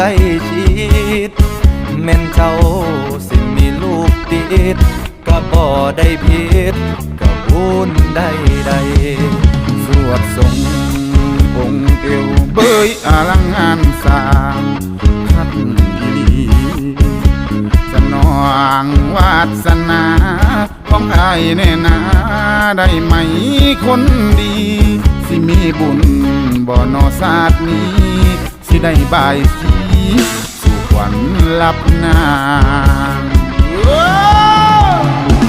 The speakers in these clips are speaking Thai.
ใกล้ชิดแม่นเจ้าสิมีลูกติดก็บ่ได้ผิดก็บุญได้ใดสวดทรงองค์เอวเบยอลังงานสร้างพัดลีสนองวาสนาของอายแน่นาได้ไหมคนดี สิมีบุญบ่นอศาสตร์นี้ สิได้บายสี สู่ขวัญลับนาง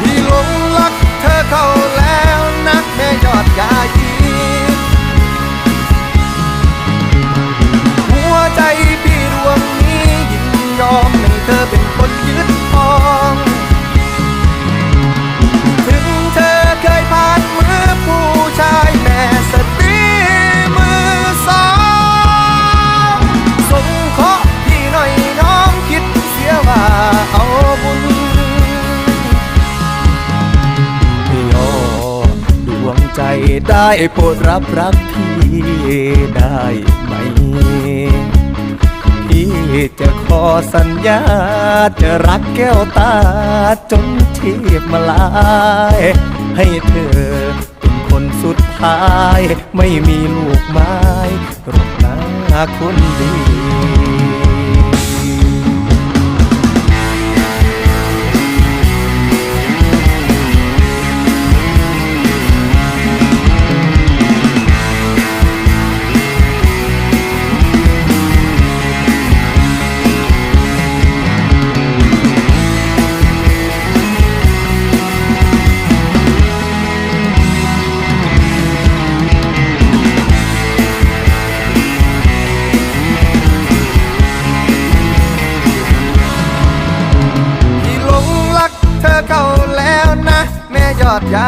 พี่หลงรักเธอเข้าแล้วนักแม่ยอดยายีหัวใจพี่ดวงนี้ยินยอมให้เธอเป็นคนยึด ได้โปรดรับรักพี่ได้ไหม พี่จะขอสัญญา จะรักแก้วตาจนทีบมาลาย ให้เธอเป็นคนสุดท้าย ไม่มีลูกไม้รบหน้าคนดี เข้าแล้วนะ แม่ยอดยา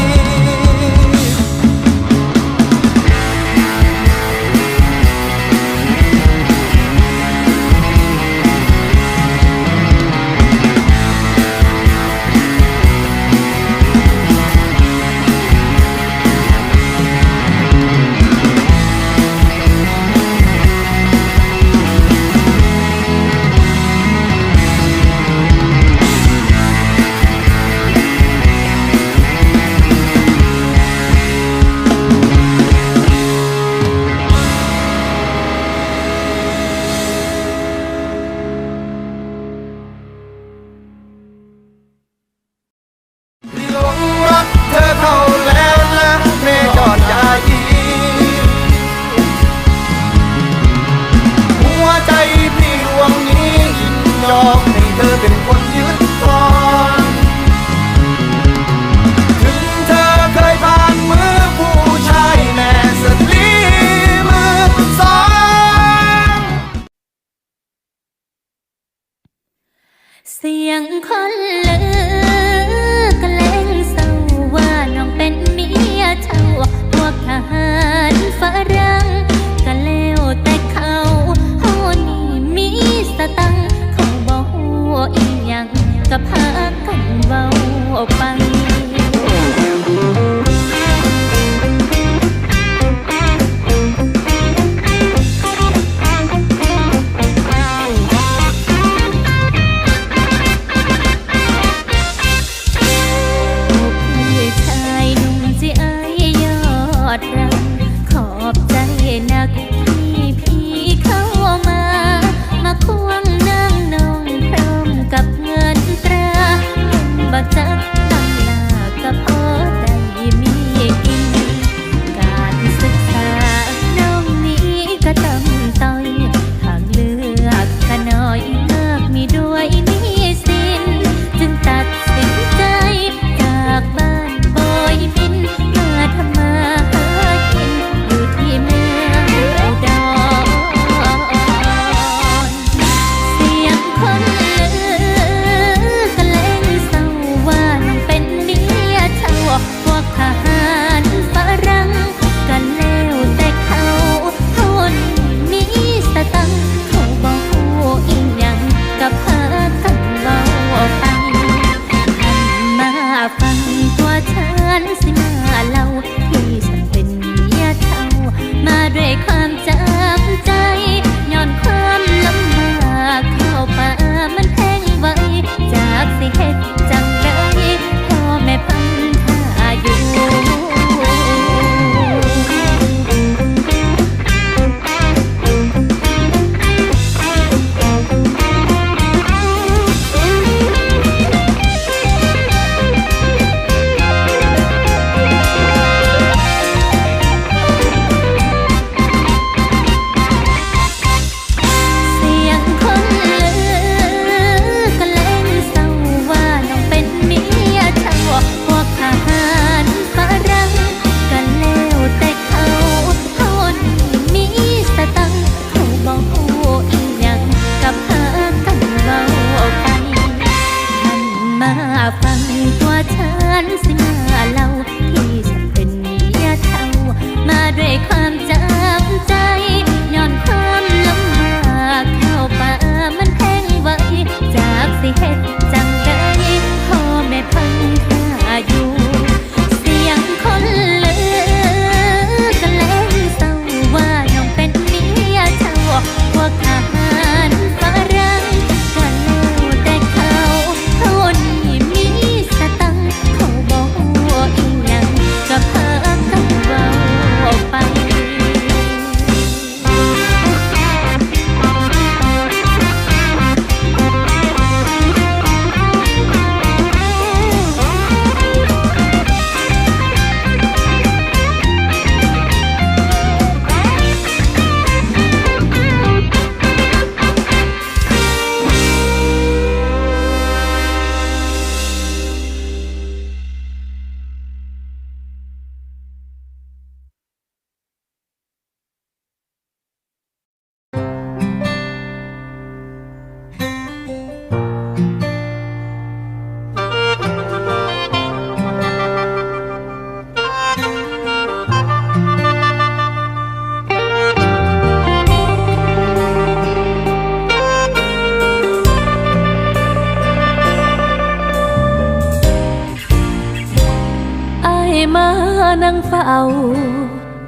and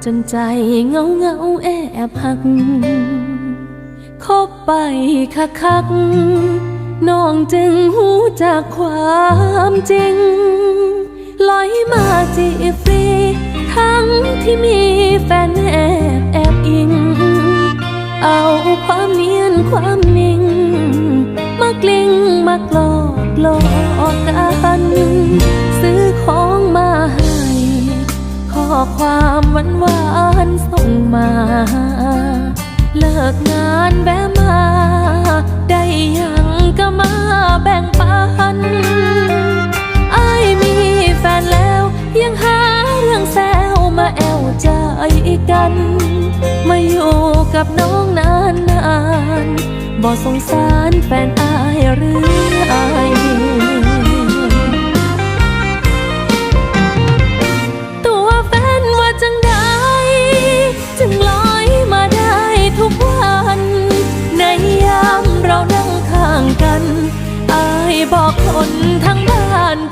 จนใจเงาเงาแอบหักคบไปคักคักน้องจึงหูจากความจริงลอยมาจีฟรี ทั้งที่มีแฟนแอบแอบอิง เอาความเนียนความนิ่ง มากลิ้งมากหลอกหลอกกัน ความหวานหวานส่งมา เลิกงานแบมา ได้ยังก็มาแบ่งปันไอ้มีแฟนแล้ว ยังหาเรื่องแซวมาแอวใจกัน มาอยู่กับน้องนานนานบ่สงสารแฟนอายหรือไอ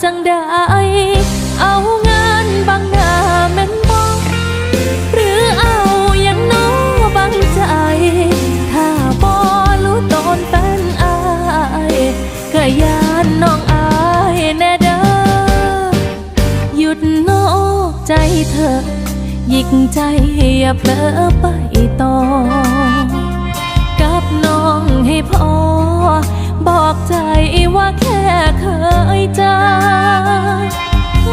จังใดเอางานบางหน้าแม่นบอกหรือเอาอย่างน้อบังใจ ถ้าบอรู้ตนแฟนอายก็ยานน้องอายแน่เด้อหยุดโนอกใจเธอหยิกใจอย่าเผลอไปต่อกับน้องให้พอ บอกใจว่าแค่เคยเจอ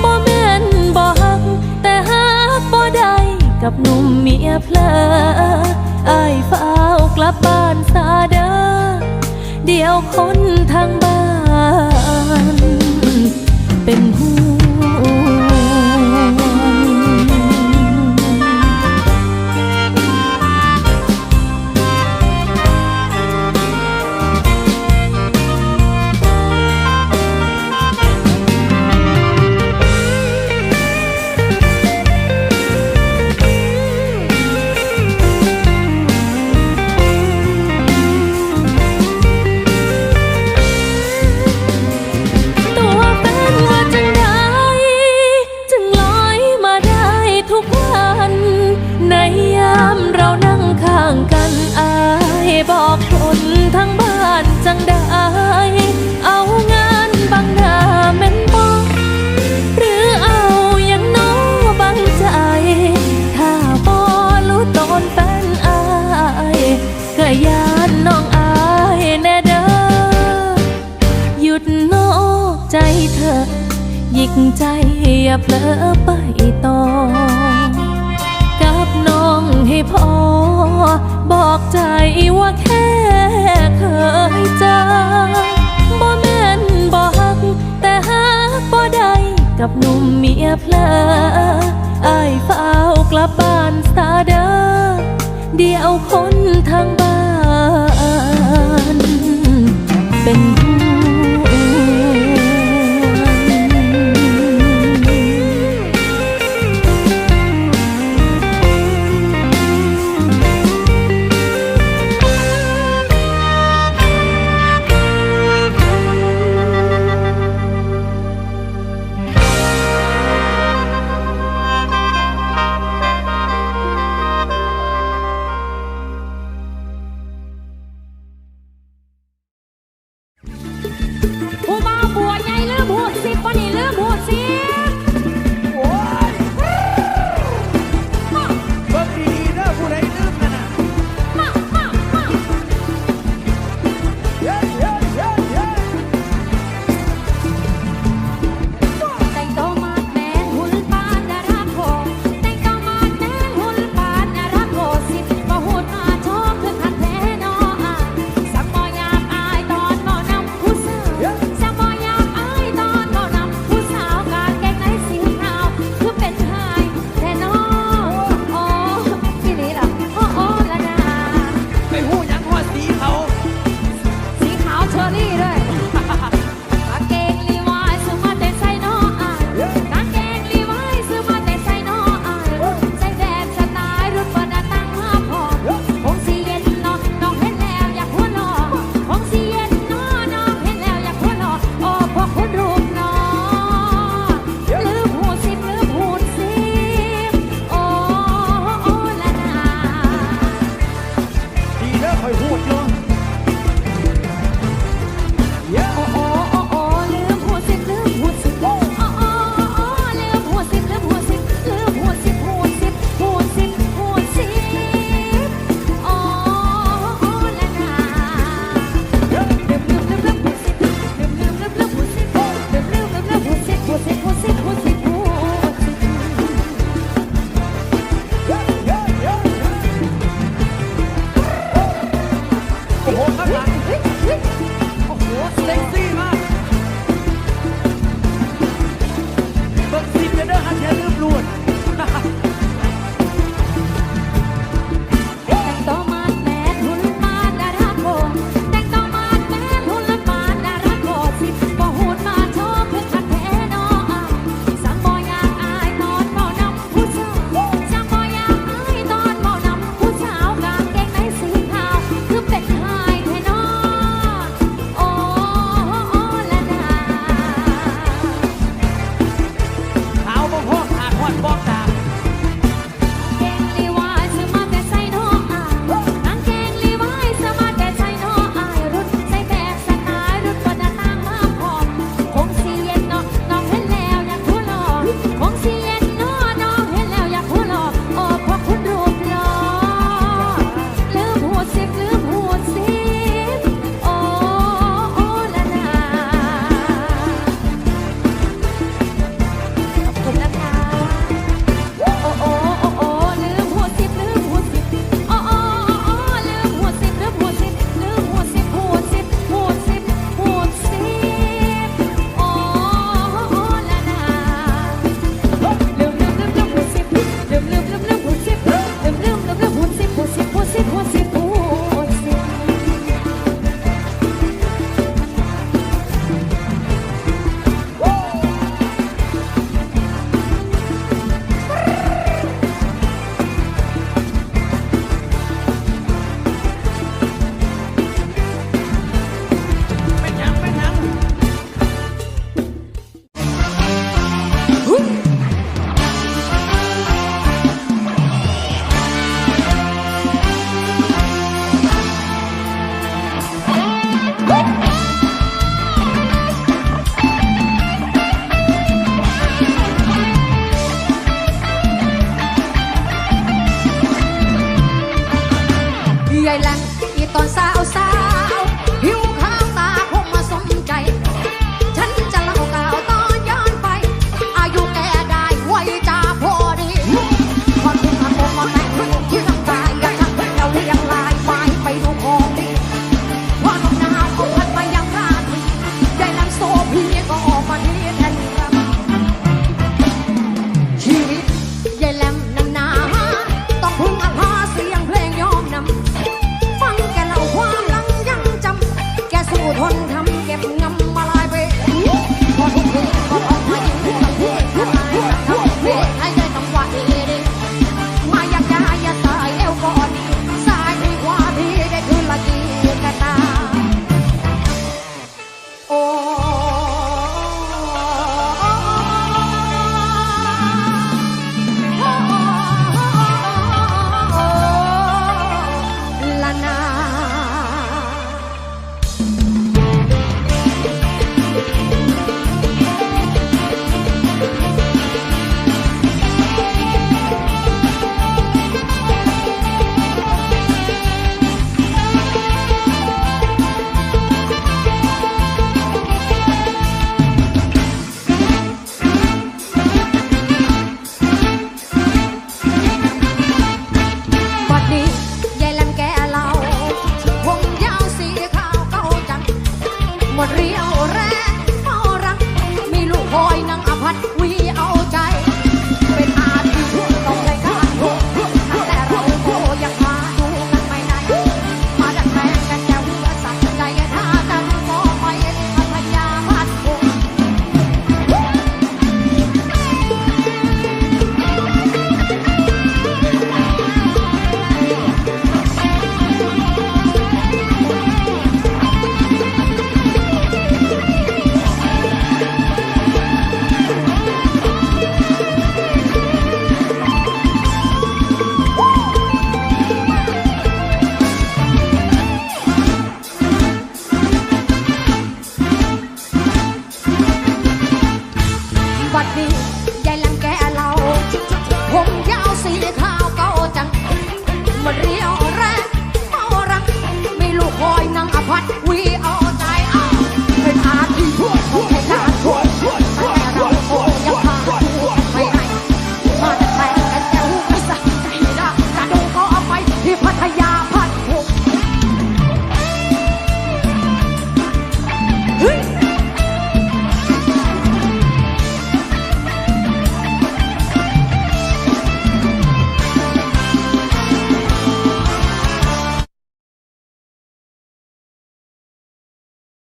บ่แม่นบ่ฮัก แต่ฮักบ่ได้กับหนุ่มเมียเพลอไอ้เฝ้าวกลับบ้านซาเด้อเดี๋ยวคนทางบ้าน อย่าเผลอไปต่อ กับน้องให้พอ บอกใจว่าแค่เคยเจอบ่แม่นบ่ฮัก แต่ฮักบ่ได้กับหนุ่มเมียเพลอไอ้ายเฝ้ากลับบ้านซาเด้อเดียวคนทางบ้าน เป็น Đài